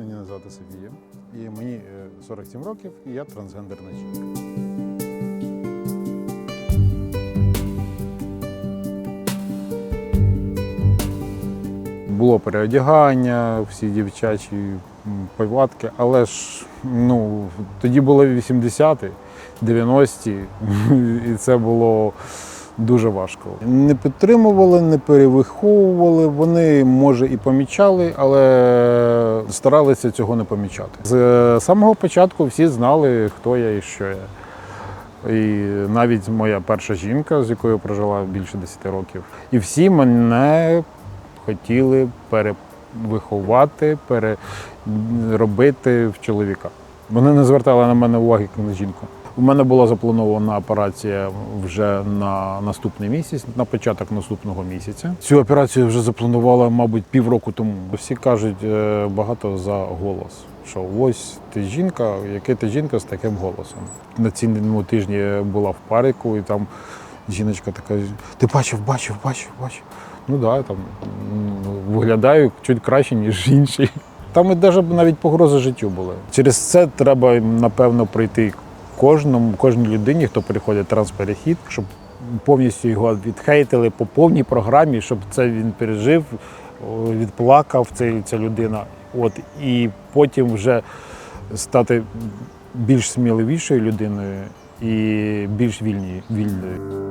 мені назвати Софія. І мені е, 47 років, і я трансгендерна жінка. Було переодягання, всі дівчачі повадки, але ж ну, тоді було 80-ті, 90-ті, і це було дуже важко. Не підтримували, не перевиховували. Вони, може, і помічали, але старалися цього не помічати. З е, самого початку всі знали, хто я і що я. І навіть моя перша жінка, з якою прожила більше 10 років. І всі мене хотіли перевиховати, переробити в чоловіка. Вони не звертали на мене уваги як на жінку. У мене була запланована операція вже на наступний місяць, на початок наступного місяця. Цю операцію вже запланувала, мабуть, півроку тому. Всі кажуть е, багато за голос. Що ось ти жінка, яка ти жінка з таким голосом. На цінному тижні була в парику, і там жіночка така: ти бачив, бачив, бачив, бачив. Ну так, да, там м, виглядаю чуть краще, ніж інші. Там і навіть погрози життю були. Через це треба, напевно, прийти кожному, кожній людині, хто переходить трансперехід, щоб повністю його відхейтили по повній програмі, щоб це він пережив, відплакав цей, ця людина. От, і потім вже стати більш сміливішою людиною і більш вільні, вільною.